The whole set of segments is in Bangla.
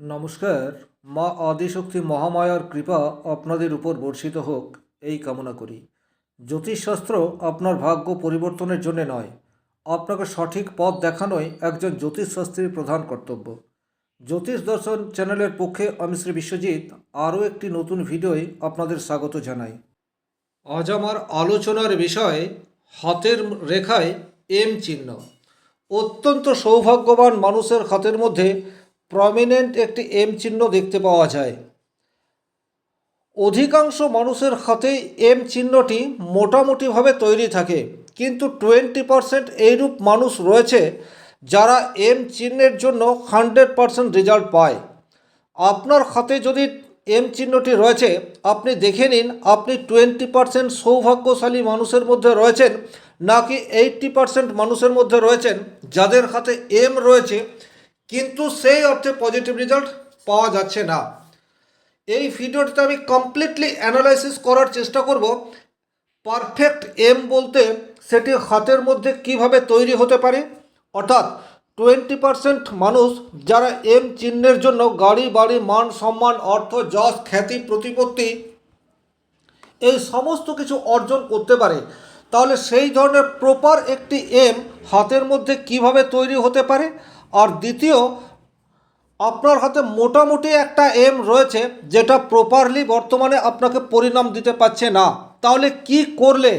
নমস্কার, মা আদিশক্তি মহামায়ার কৃপা আপনাদের উপর বর্ষিত হোক, এই কামনা করি। জ্যোতিষশাস্ত্র আপনার ভাগ্য পরিবর্তনের জন্য নয়, আপনাকে সঠিক পথ দেখানোই একজন জ্যোতিষশাস্ত্রীর প্রধান কর্তব্য। জ্যোতিষ দর্শন চ্যানেলের পক্ষে আমি শ্রী বিশ্বজিৎ, আরও একটি নতুন ভিডিওয় আপনাদের স্বাগত জানাই। আজ আমার আলোচনার বিষয় হাতের রেখায় এম চিহ্ন। অত্যন্ত সৌভাগ্যবান মানুষের হাতের মধ্যে প্রমিনেন্ট একটি এম চিহ্ন দেখতে পাওয়া যায়। অধিকাংশ মানুষের হাতেই এম চিহ্নটি মোটামুটিভাবে তৈরি থাকে, কিন্তু টোয়েন্টি পারসেন্ট এইরূপ মানুষ রয়েছে যারা এম চিহ্নের জন্য হান্ড্রেড পারসেন্ট রেজাল্ট পায়। আপনার হাতে যদি এম চিহ্নটি রয়েছে, আপনি দেখে নিন, আপনি টোয়েন্টি পারসেন্ট সৌভাগ্যশালী মানুষের মধ্যে রয়েছেন, নাকি এইট্টি পারসেন্ট মানুষের মধ্যে রয়েছেন, যাদের হাতে এম রয়েছে কিন্তু সেই অর্থে পজিটিভ রেজাল্ট পাওয়া যাচ্ছে না। এই ভিডিওটিতে আমি কমপ্লিটলি অ্যানালাইসিস করার চেষ্টা করব পারফেক্ট এম বলতে সেটি হাতের মধ্যে কীভাবে তৈরি হতে পারে। অর্থাৎ টোয়েন্টি পারসেন্ট মানুষ যারা এম চিহ্নের জন্য গাড়ি, বাড়ি, মান, সম্মান, অর্থ, যশ, খ্যাতি, প্রতিপত্তি এই সমস্ত কিছু অর্জন করতে পারে। তাহলে সেই ধরনের প্রপার একটি এম হাতের মধ্যে কীভাবে তৈরি হতে পারে? আর দ্বিতীয়, আপনার হাতে মোটামুটি একটা এম রয়েছে যেটা প্রপারলি বর্তমানে আপনাকে পরিণাম দিতে পারছে না। তাহলে কি করলে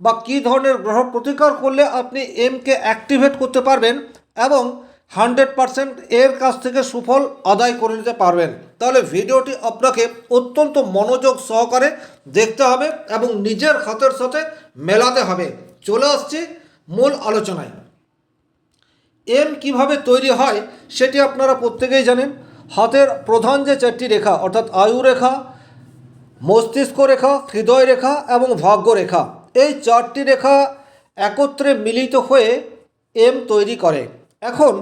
বা কি ধরনের গ্রহ প্রতিকার করলে আপনি এমকে অ্যাক্টিভেট করতে পারবেন এবং হান্ড্রেড পারসেন্ট এর কাছ থেকে সুফল আদায় করে নিতে পারবেন? তাহলে ভিডিওটি আপনাকে অত্যন্ত মনোযোগ সহকারে দেখতে হবে এবং নিজের হাতের সাথে মেলাতে হবে। চলে আসছি মূল আলোচনায়। এম কীভাবে তৈরি হয় সেটি আপনারা প্রত্যেকেই জানেন। হাতের প্রধান যে চারটি রেখা, অর্থাৎ আয়ু রেখা, মস্তিষ্ক রেখা, হৃদয় রেখা এবং ভাগ্য রেখা, এই চারটি রেখা একত্রে মিলিত হয়ে এম তৈরি করে। এখন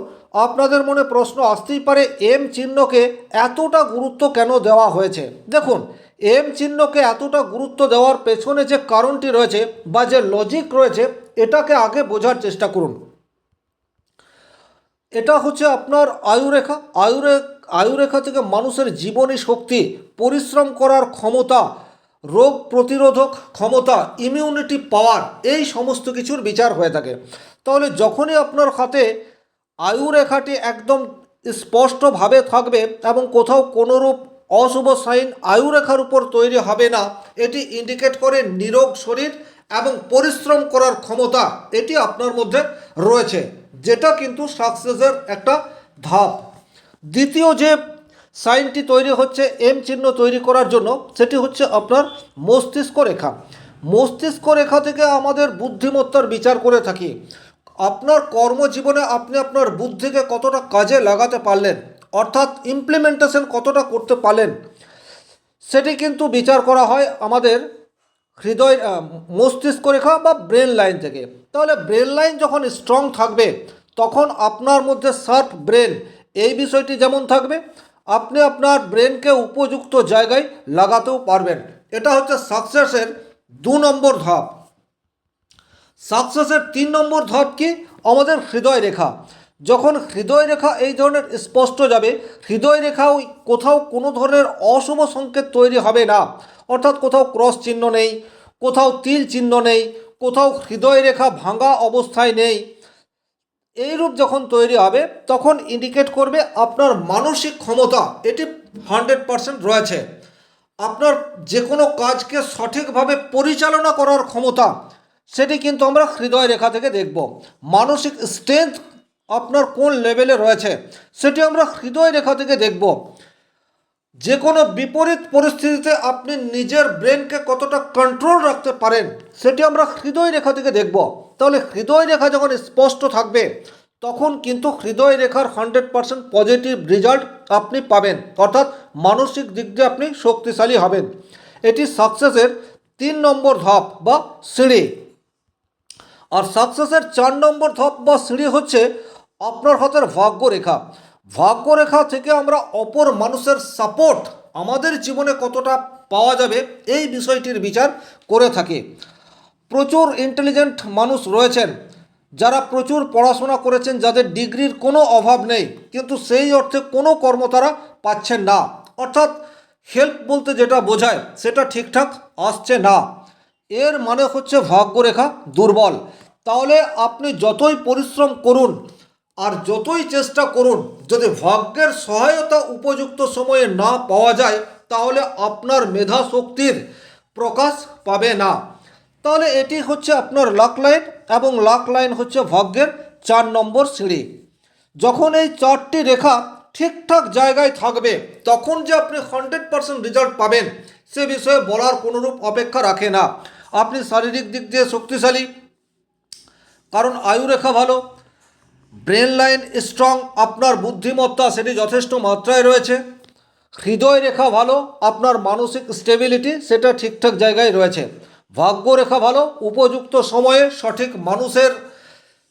আপনাদের মনে প্রশ্ন আসতেই পারে, এম চিহ্নকে এতটা গুরুত্ব কেন দেওয়া হয়েছে? দেখুন, এম চিহ্নকে এতটা গুরুত্ব দেওয়ার পেছনে যে কারণটি রয়েছে বা যে লজিক রয়েছে, এটাকে আগে বোঝার চেষ্টা করুন। এটা হচ্ছে আপনার আয়ুরেখা। আয়ুরে, আয়ুরেখা থেকে মানুষের জীবনী শক্তি, পরিশ্রম করার ক্ষমতা, রোগ প্রতিরোধক ক্ষমতা ইমিউনিটি পাওয়ার এই সমস্ত কিছুর বিচার হয়ে থাকে। তাহলে যখনই আপনার হাতে আয়ুরেখাটি একদম স্পষ্টভাবে থাকবে এবং কোথাও কোনোরূপ অশুভ সাইন আয়ুরেখার উপর তৈরি হবে না, এটি ইন্ডিকেট করে নিরোগ শরীর এবং পরিশ্রম করার ক্ষমতা, এটি আপনার মধ্যে রয়েছে। যেটা কিন্তু সাকসেসের একটা ধাপ। দ্বিতীয় যে সাইনটি তৈরি হচ্ছে, এম চিহ্ন তৈরি করার জন্য, সেটি হচ্ছে আপনার মস্তিষ্ক রেখা। মস্তিষ্ক রেখা থেকে আমাদের বুদ্ধিমত্তার বিচার করে থাকি। আপনার কর্মজীবনে আপনি আপনার বুদ্ধিকে কতটা কাজে লাগাতে পারলেন, অর্থাৎ ইমপ্লিমেন্টেশন কতটা করতে পারলেন, সেটি কিন্তু বিচার করা হয় আমাদের হৃদয় মস্তিষ্ক রেখা বা ব্রেন লাইন থেকে। তাহলে ব্রেন লাইন যখন স্ট্রং থাকবে, তখন আপনার মধ্যে শার্প ব্রেন এই বিষয়টি যেমন থাকবে, আপনি আপনার ব্রেনকে উপযুক্ত জায়গায় লাগাতেও পারবেন। এটা হচ্ছে সাকসেসের দু নম্বর ধাপ। সাকসেসের তিন নম্বর ধাপ কি? আমাদের হৃদয় রেখা। যখন হৃদয় রেখা এই ধরনের স্পষ্ট যাবে, হৃদয় রেখাও কোথাও কোনো ধরনের অশুভ সংকেত তৈরি হবে না। অর্থাৎ কোথাও ক্রস চিহ্ন নেই, কোথাও তিল চিহ্ন নেই, কোথাও হৃদয় রেখা ভাঙা অবস্থায় নেই। এইরূপ যখন তৈরি হবে, তখন ইন্ডিকেট করবে আপনার মানসিক ক্ষমতা। এটি হান্ড্রেড পারসেন্ট রয়েছে। আপনার যে কোনো কাজকে সঠিকভাবে পরিচালনা করার ক্ষমতা, সেটি কিন্তু আমরা হৃদয় রেখা থেকে দেখব। মানসিক স্ট্রেংথ আপনার কোন লেভেলে রয়েছে, সেটি আমরা হৃদয় রেখা থেকে দেখব। যে কোনো বিপরীত পরিস্থিতিতে আপনি নিজের ব্রেনকে কতটা কন্ট্রোল রাখতে পারেন, সেটি আমরা হৃদয় রেখা থেকে দেখব। তাহলে হৃদয় রেখা যখন স্পষ্ট থাকবে, তখন কিন্তু হৃদয় রেখার হান্ড্রেড পারসেন্ট পজিটিভ রেজাল্ট আপনি পাবেন। অর্থাৎ মানসিক দিক দিয়ে আপনি শক্তিশালী হবেন। এটি সাকসেসের তিন নম্বর ধাপ বা সিঁড়ি। আর সাকসেসের চার নম্বর ধাপ বা সিঁড়ি হচ্ছে আপনার হাতের ভাগ্য রেখা। ভাগ্য রেখা থেকে আমরা অপর মানুষের সাপোর্ট আমাদের জীবনে কতটা পাওয়া যাবে এই বিষয়টির বিচার করে থাকি। প্রচুর ইন্টেলিজেন্ট মানুষ রয়েছেন, যারা প্রচুর পড়াশোনা করেছেন, যাদের ডিগ্রির কোনো অভাব নেই, কিন্তু সেই অর্থে কোনো কর্ম তারা পাচ্ছেন না। অর্থাৎ হেল্প বলতে যেটা বোঝায়, সেটা ঠিকঠাক আসছে না। এর মানে হচ্ছে ভাগ্যরেখা দুর্বল। তাহলে আপনি যতই পরিশ্রম করুন আর যতই চেষ্টা করুন, যদি ভাগ্যের সহায়তা উপযুক্ত সময়ে না পাওয়া যায়, তাহলে আপনার মেধা শক্তির প্রকাশ পাবে না। তাহলে এটি হচ্ছে আপনার লাক লাইন এবং লাক লাইন হচ্ছে ভাগ্যের চার নম্বর সিঁড়ি। যখন এই চারটি রেখা ঠিকঠাক জায়গায় থাকবে, তখন যে আপনি হান্ড্রেড পার্সেন্ট রেজাল্ট পাবেন, সে বিষয়ে বলার কোনোরূপ অপেক্ষা রাখে না। আপনি শারীরিক দিক দিয়ে শক্তিশালী, কারণ আয়ু রেখা ভালো ব্রেন লাইন স্ট্রং, আপনার বুদ্ধিমত্তা সেটি যথেষ্ট মাত্রায় রয়েছে। হৃদয় রেখা ভালো, আপনার মানসিক স্টেবিলিটি সেটা ঠিকঠাক জায়গায় রয়েছে। ভাগ্য রেখা ভালো, উপযুক্ত সময়ে সঠিক মানুষের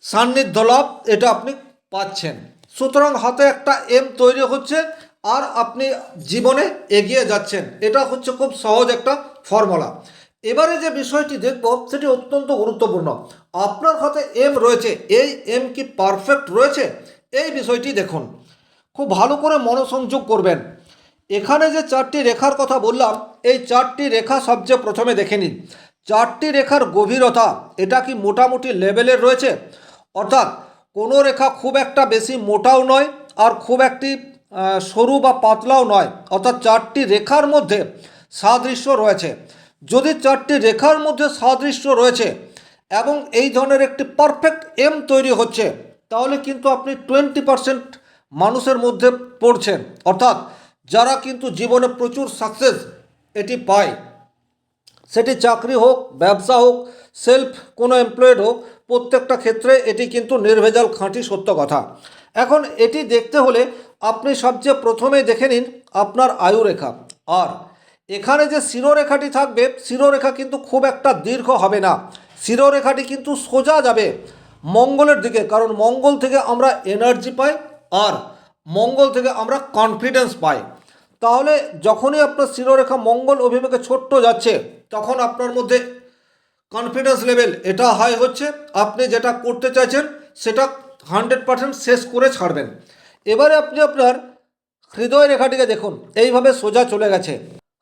সান্নিধ্য লাভ, এটা আপনি পাচ্ছেন। সুতরাং হাতে একটা এম তৈরি হচ্ছে, আর আপনি জীবনে এগিয়ে যাচ্ছেন। এটা হচ্ছে খুব সহজ একটা ফর্মুলা এবারে যে বিষয়টি দেখব, সেটি অত্যন্ত গুরুত্বপূর্ণ। আপনার হাতে এম রয়েছে। এই এম কি পারফেক্ট রয়েছে? এই বিষয়টি দেখুন। খুব ভালো করে মনোসংযোগ করবেন। এখানে যে চারটি রেখার কথা বললাম, এই চারটি রেখা সবচেয়ে প্রথমে দেখে নিন। চারটি রেখার গভীরতা, এটা কি মোটামুটি লেভেলের রয়েছে? অর্থাৎ কোনো রেখা খুব একটা বেশি মোটাও নয়, আর খুব একটি সরু বা পাতলাও নয়। অর্থাৎ চারটি রেখার মধ্যে সাদৃশ্য রয়েছে। যদি চারটি রেখার মধ্যে সাদৃশ্য রয়েছে এবং এই ধরনের একটি পারফেক্ট এম তৈরি হচ্ছে, তাহলে কিন্তু আপনি টোয়েন্টি পারসেন্ট মানুষের মধ্যে পড়ছেন। অর্থাৎ যারা কিন্তু জীবনে প্রচুর সাকসেস এটি পায়, সেটি চাকরি হোক, ব্যবসা হোক সেলফ কোনো এমপ্লয়েড হোক, প্রত্যেকটা ক্ষেত্রে এটি কিন্তু নির্ভেজাল খাঁটি সত্য কথা। এখন এটি দেখতে হলে আপনি সবচেয়ে প্রথমে দেখে নিন আপনার আয়ু রেখা। আর এখানে যে শিরোরেখাটি থাকবে, শিরোরেখা কিন্তু খুব একটা দীর্ঘ হবে না। শিরোরেখাটি কিন্তু সোজা যাবে মঙ্গলের দিকে, কারণ মঙ্গল থেকে আমরা এনার্জি পাই আর মঙ্গল থেকে আমরা কনফিডেন্স পাই। তাহলে যখনই আপনার শিরোরেখা মঙ্গল অভিমুখে ছোট্ট যাচ্ছে, তখন আপনার মধ্যে কনফিডেন্স লেভেল এটা হাই হচ্ছে। আপনি যেটা করতে চাইছেন, সেটা হান্ড্রেড পার্সেন্ট শেষ করে ছাড়বেন। এবারে আপনি আপনার হৃদয় রেখাটিকে দেখুন, এইভাবে সোজা চলে গেছে।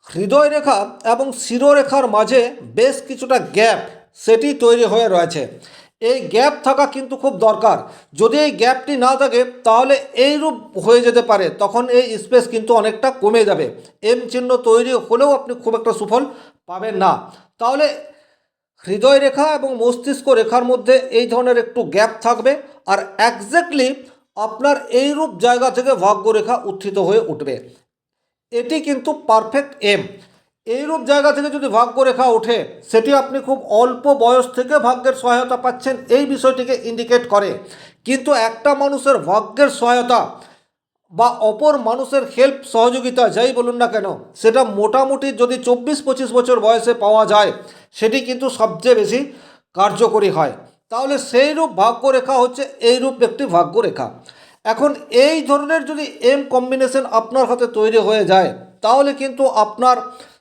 হৃদয় রেখা এবং শিরোরেখার মাঝে বেশ কিছুটা গ্যাপ সেটি তৈরি হয়ে রয়েছে। এই গ্যাপ থাকা কিন্তু খুব দরকার। যদি এই গ্যাপটি না থাকে, তাহলে এই রূপ হয়ে যেতে পারে, তখন এই স্পেস কিন্তু অনেকটা কমে যাবে। এম চিহ্ন তৈরি হলেও আপনি খুব একটা সুফল পাবেন না। তাহলে হৃদয় রেখা এবং মস্তিষ্ক রেখার মধ্যে এই ধরনের একটু গ্যাপ থাকবে আর একজ্যাক্টলি আপনার এইরূপ জায়গা থেকে ভাগ্যরেখা উত্থিত হয়ে উঠবে। এটি কিন্তু পারফেক্ট এম এইরূপ জায়গা থেকে যদি ভাগ্যরেখা ওঠে, সেটি আপনি খুব অল্প বয়স থেকে ভাগ্যের সহায়তা পাচ্ছেন এই বিষয়টিকে ইন্ডিকেট করে। কিন্তু একটা মানুষের ভাগ্যের সহায়তা বা অপর মানুষের হেল্প সহযোগিতা, যাই বলুন না কেন, সেটা মোটামুটি যদি চব্বিশ পঁচিশ বছর বয়সে পাওয়া যায়, সেটি কিন্তু সবচেয়ে বেশি কার্যকরী হয়। তাহলে সেই রূপ ভাগ্যরেখা হচ্ছে এই রূপ একটি ভাগ্যরেখা। এখন এই ধরনের যদি এম কম্বিনেশন আপনার হাতে তৈরি হয়ে যায়, তাহলে কিন্তু আপনার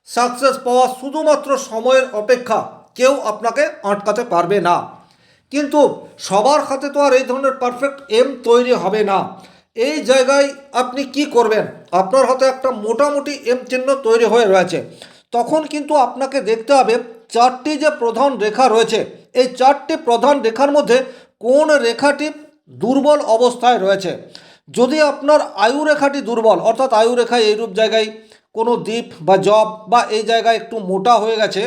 সাকসেস পাওয়া শুধুমাত্র সময়ের অপেক্ষা কেউ আপনাকে আটকাতে পারবে না। কিন্তু সবার হাতে তো আর এই ধরনের পারফেক্ট এম তৈরি হবে না। এই জায়গায় আপনি কি করবেন? আপনার হাতে একটা মোটামুটি এম চিহ্ন তৈরি হয়ে রয়েছে। তখন কিন্তু আপনাকে দেখতে হবে চারটি যে প্রধান রেখা রয়েছে। এই চারটি প্রধান রেখার মধ্যে কোন রেখাটি দুর্বল অবস্থায় রয়েছে। যদি আপনার আয়ু রেখাটি দুর্বল, অর্থাৎ আয়ু রেখা এইরূপ জায়গায় কোনো দ্বীপ বা জব বা এই জায়গায় একটু মোটা হয়ে গেছে,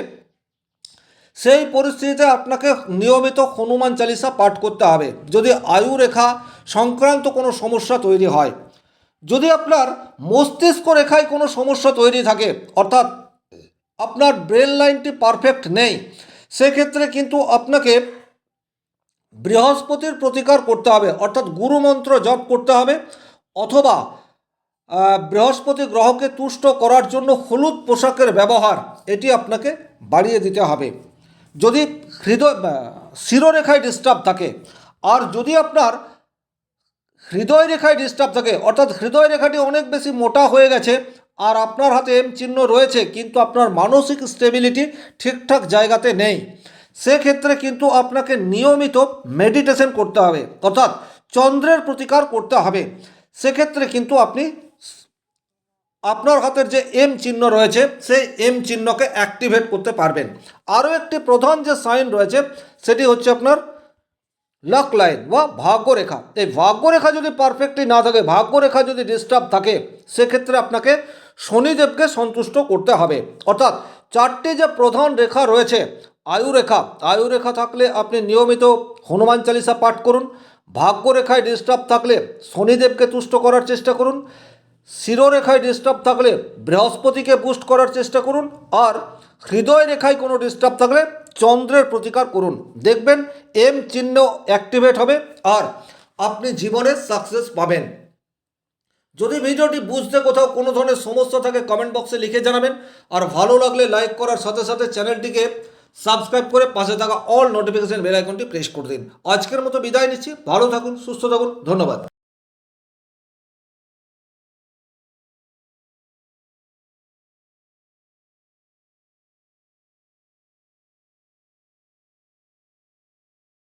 সেই পরিস্থিতিতে আপনাকে নিয়মিত হনুমান চালিসা পাঠ করতে হবে। যদি আয়ু রেখা সংক্রান্ত কোনো সমস্যা তৈরি হয়, যদি আপনার মস্তিষ্ক রেখায় কোনো সমস্যা তৈরি থাকে, অর্থাৎ আপনার ব্রেন লাইনটি পারফেক্ট নেই, সেক্ষেত্রে কিন্তু আপনাকে বৃহস্পতির প্রতিকার করতে হবে, অর্থাৎ গুরুমন্ত্র জপ করতে হবে, অথবা বৃহস্পতি গ্রহকে তুষ্ট করার জন্য হলুদ পোশাকের ব্যবহার, এটি আপনাকে বাড়িয়ে দিতে হবে। যদি হৃদয় শিরোরেখায় ডিস্টার্ব থাকে, আর যদি আপনার হৃদয় রেখায় ডিস্টার্ব থাকে, অর্থাৎ হৃদয় রেখাটি অনেক বেশি মোটা হয়ে গেছে, আর আপনার হাতে এম চিহ্ন রয়েছে, কিন্তু আপনার মানসিক স্টেবিলিটি ঠিকঠাক জায়গাতে নেই সেক্ষেত্রে কিন্তু আপনাকে নিয়মিত মেডিটেশন করতে হবে। অর্থাৎ চন্দ্রের প্রতিকার করতে হবে। সেক্ষেত্রে কিন্তু আপনি আপনার হাতের যে এম চিহ্ন রয়েছে, সেই এম চিহ্নকে অ্যাক্টিভেট করতে পারবেন। আরও একটি প্রধান যে সাইন রয়েছে, সেটি হচ্ছে আপনার লাক লাইন বা ভাগ্যরেখা। এই ভাগ্যরেখা যদি পারফেক্টলি না থাকে, ভাগ্যরেখা যদি ডিস্টার্ব থাকে, সেক্ষেত্রে আপনাকে শনিদেবকে সন্তুষ্ট করতে হবে। অর্থাৎ চারটি যে প্রধান রেখা রয়েছে আয়ুরেখা আয়ুরেখা থাকলে আপনি নিয়মিত হনুমান চালিসা পাঠ করুন। ভাগ্যরেখায় ডিস্টার্ব থাকলে শনিদেবকে তুষ্ট করার চেষ্টা করুন। শিরোরেখায় ডিস্টার্ব থাকলে বৃহস্পতিকে বুস্ট করার চেষ্টা করুন। আর হৃদয় রেখায় কোনো ডিস্টার্ব থাকলে চন্দ্রের প্রতিকার করুন। দেখবেন এম চিহ্ন অ্যাক্টিভেট হবে আর আপনি জীবনে সাকসেস পাবেন। যদি ভিডিওটি বুঝতে কোথাও কোনো ধরনের সমস্যা থাকে কমেন্ট বক্সে লিখে জানাবেন। আর ভালো লাগলে লাইক করার সাথে সাথে চ্যানেলটিকে সাবস্ক্রাইব করে পাশে থাকা অল নোটিফিকেশন বেল আইকনটি প্রেস করে দিন। আজকের মতো বিদায় নিচ্ছি। ভালো থাকুন, সুস্থ থাকুন। ধন্যবাদ।